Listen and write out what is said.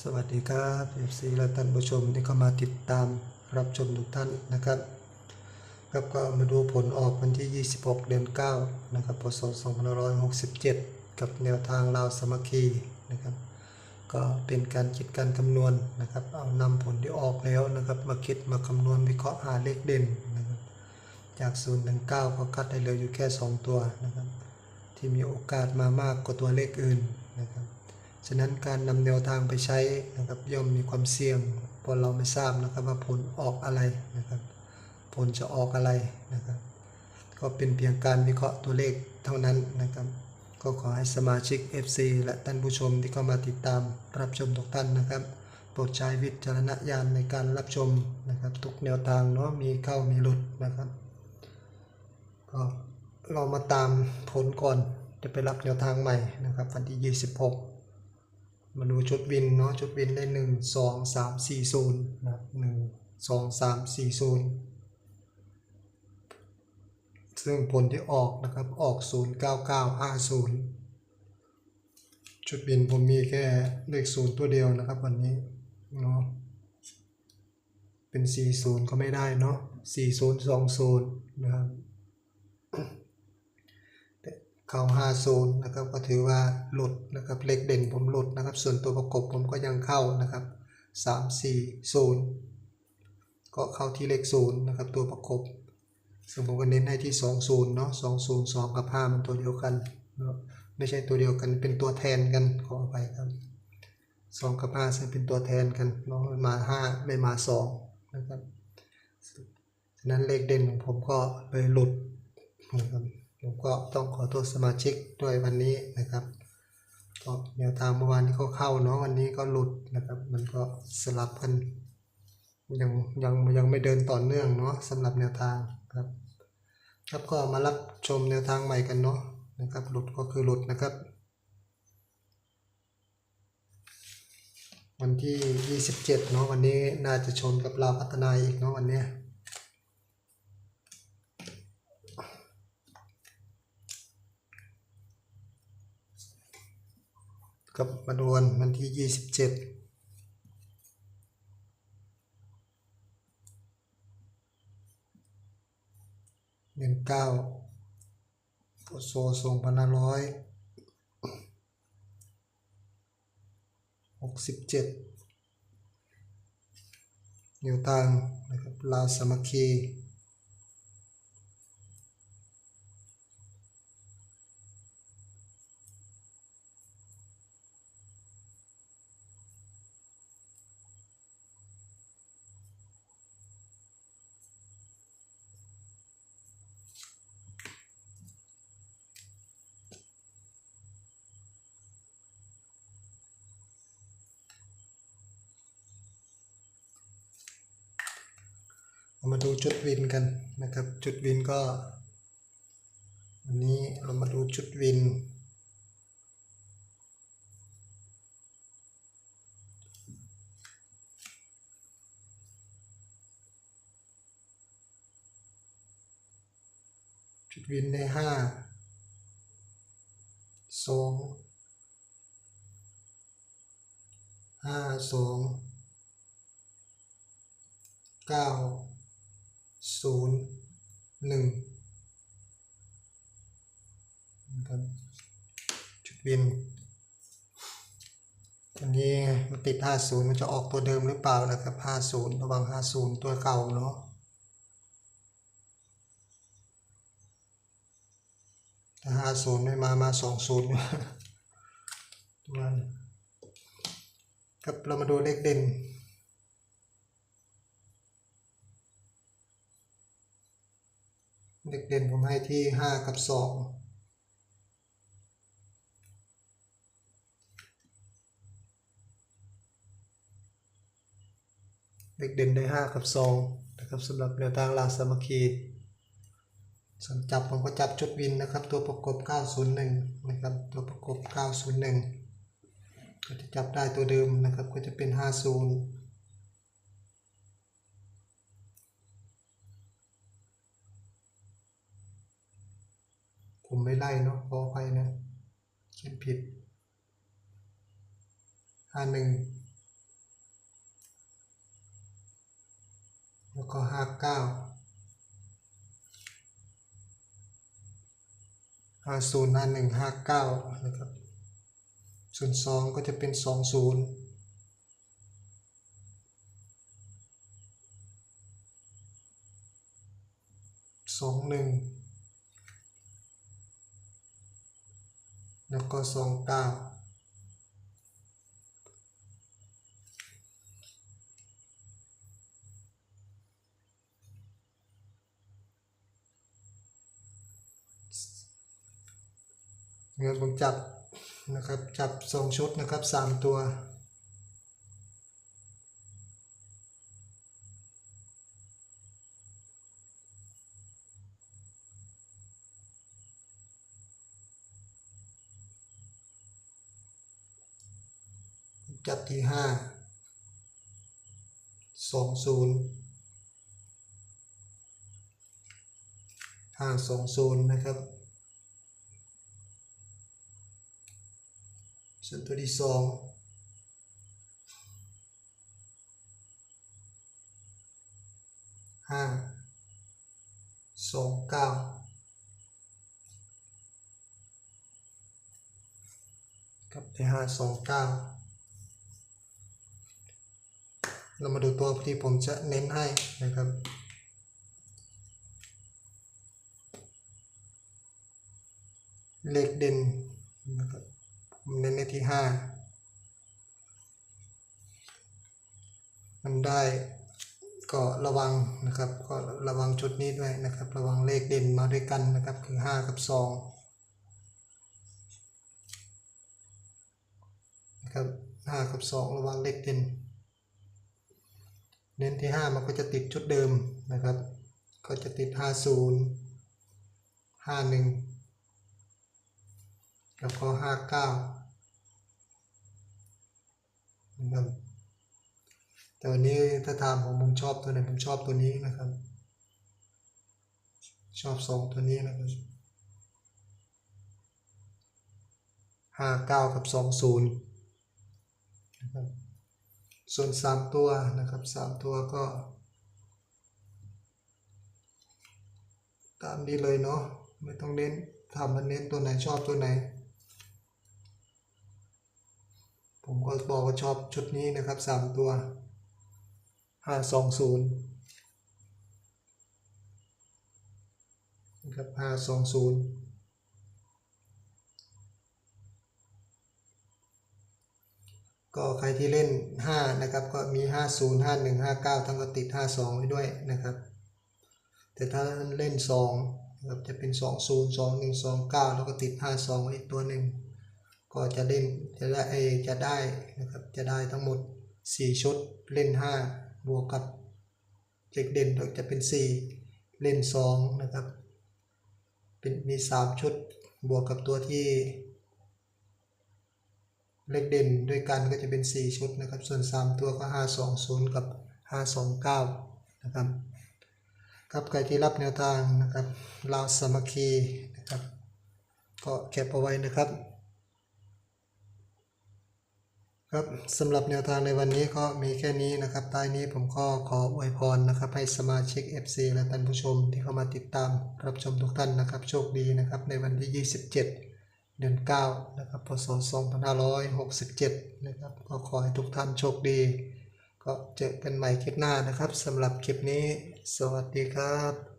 สวัสดีครับ FC และท่านผู้ชมที่เข้ามาติดตามรับชมทุกท่านนะครับครับก็มาดูผลออกวันที่ 26 เดือน 9 นะครับพศ2567 กับแนวทางลาวสมัคคีนะครับ ก็เป็นการคิดการคำนวณนะครับ เอานำผลที่ออกแล้วนะครับ มาคิดมาคำนวณวิเคราะห์หาเลขเด่นนะครับ จาก0ถึง9ก็คัดได้เหลืออยู่แค่ 2 ตัวนะครับ ที่มีโอกาสมามากกว่าตัวเลขอื่น ฉะนั้นการนำแนวทางไปใช้นะครับย่อมมีความเสี่ยงเพราะเราไม่ทราบนะครับว่าผลออกอะไรนะครับ ผลจะออกอะไรนะครับ ก็เป็นเพียงการวิเคราะห์ตัวเลขเท่านั้นนะครับ ก็ขอให้สมาชิก FC และท่านผู้ชมที่เข้ามาติดตามรับชมทุกท่านนะครับ โปรดใช้วิจารณญาณในการรับชมนะครับ ทุกแนวทางเนาะมีเข้ามีหลุดนะครับ ก็เรามาตามผลก่อนจะไปรับแนวทางใหม่นะครับวันที่ 26 มาดูชุดวินเนาะชุดวินได้หนึ่งสองสามสี่ศูนย์นะหนึ่งสองสามสี่ศูนย์ซึ่งผลที่ออกนะครับออกศูนย์เก้าเก้าห้าศูนย์ชุดวินผมมีแค่เลขศูนย์ตัวเดียวนะครับวันนี้เนาะเป็นสี่ศูนย์ก็ไม่ได้เนาะสี่ศูนย์สองศูนย์นะครับ เข้า50นะครับก็ถือว่าหลุดนะครับเลขเด่นผมหลุดนะครับ ส่วนตัวประกบผมก็ยังเข้านะครับ340 ก็เข้าที่เลข0นะครับตัวประกบซึ่งผมก็เน้นให้ที่ 20เนาะ202 กับ 5 มันตัวเดียวกันเนาะไม่ใช่ตัวเดียวกันเป็นตัวแทนกันขออภัยครับ 2 กับ5ซึ่งเป็นตัวแทนกันเนาะมา 5 ไม่มา 2 นะครับฉะนั้นเลขเด่นของผมก็เลยหลุดนะครับ ผมก็ต้องขอโทษสมาชิกด้วยวันนี้นะครับก็แนวทางเมื่อวานนี้ก็เข้าเนาะวันนี้ก็หลุดนะครับ มันก็สลับกันยังยังยังไม่เดินต่อเนื่องเนาะสำหรับแนวทางครับ ครับก็มารับชมแนวทางใหม่กันเนาะนะครับ หลุดก็คือหลุดนะครับ วันที่ 27เนาะวันนี้น่าจะชนกับลาพัฒนาอีกเนาะวันนี้ กับมาดวนวันที่27เจ็ดือนเก้าพศสองพันห้าร้อยหกสิบเจ็ดนิวตังนะครับลาวสามัคคี มาดูจุดวินกันนะครับ จุดวินก็วันนี้เรามาดูจุดวิน จุดวินได้ห้าสองห้าสองเก้า ศูนย์หนึ่งนะครับจุดบินอันนี้มันติดห้าศูนย์มันจะออกตัวเดิมหรือเปล่านะครับห้าศูนย์ระวังห้าศูนย์ตัวเก่าเนาะถ้าห้าศูนย์ไม่มา มาสองศูนย์มันครับเรามาดูเลขเด่น เด็กเด่นผมให้ที่ห้ากับสองเด็กเด่นได้ห้ากับสองนะครับสำหรับแนวทางลาสามัคคีส่วนจับผมก็จับจุดวินนะครับ ตัวประกบ 901 นะครับ ตัวประกบ 901 ก็จะจับได้ตัวเดิมนะครับ ก็จะเป็น 50 ผมไม่ไล่เนาะขออภัยนะเขียนผิดห้าหนึ่งแล้วก็ห้าเก้าห้าศูนย์ห้าหนึ่งห้าเก้านะครับศูนย์สองก็จะเป็นสองศูนย์ แล้วก็สองเก้าเงินผมจับนะครับจับสองชุดนะครับสามตัว จับที่ห้าสองศูนย์ห้าสองศูนย์นะครับส่วนตัวที่สองห้าสองเก้ากับที่ห้าสองเก้า เรามาดูตัวที่ผมจะเน้นให้นะครับ เลขเด่นนะครับผมเน้นในที่ห้ามันได้ก็ระวังนะครับก็ระวังชุดนี้ด้วยนะครับ ระวังเลขเด่นมาด้วยกันนะครับ คือห้ากับสองนะครับห้ากับสองระวังเลขเด่น เน้นที่ห้ามันก็จะติดชุดเดิมนะครับ ก็จะติดห้าศูนย์ห้าหนึ่งแล้วก็ห้าเก้านะครับแต่วันนี้ถ้าถามผมผมชอบตัวไหนผมชอบตัวนี้นะครับ ชอบสองตัวนี้นะครับห้าเก้ากับสองศูนย์นะครับ ส่วน 3 ตัวนะครับ 3 ตัวก็ ตามนี้เลยเนาะไม่ต้องเน้นทำมันเน้นตัวไหนชอบตัวไหน ผมก็บอกว่าชอบชุดนี้นะครับ 3 ตัว 520นะครับ520 ก็ใครที่เล่นห้านะครับ ก็มีห้าศูนย์ห้าหนึ่งห้าเก้าทั้งก็ติดห้าสองไว้ด้วยนะครับ แต่ถ้าเล่นสองนะครับจะเป็นสองศูนย์สองหนึ่งสองเก้าแล้วก็ติดห้าสองไว้อีกตัวหนึ่งก็จะเล่นจะได้เออจะได้นะครับจะได้ทั้งหมด 4 ชุดเล่น 5 บวกกับเลขเด่นจะเป็น 4 เล่น 2 นะครับ เป็นมี 3 ชุดบวกกับตัวที่ เลขเด่นด้วยกันก็จะเป็น 4 ชุดนะครับ ส่วน 3 ตัวก็ 520 กับ 529 นะครับครับใครที่รับแนวทางนะครับลาวสามัคคีนะครับ ก็เก็บเอาไว้นะครับ ครับสำหรับแนวทางในวันนี้ก็มีแค่นี้นะครับท้นี้ผมก็ขออวยพรนะครับ ให้สมาชิก FC และท่านผู้ชมที่เข้ามาติดตามรับชมทุกท่านนะครับ โชคดีนะครับในวันที่ 27 เดือน9นะครับพศ2567นะครับก็ขอให้ทุกท่านโชคดี ก็เจอกันใหม่คลิปหน้านะครับสำหรับคลิปนี้ สวัสดีครับ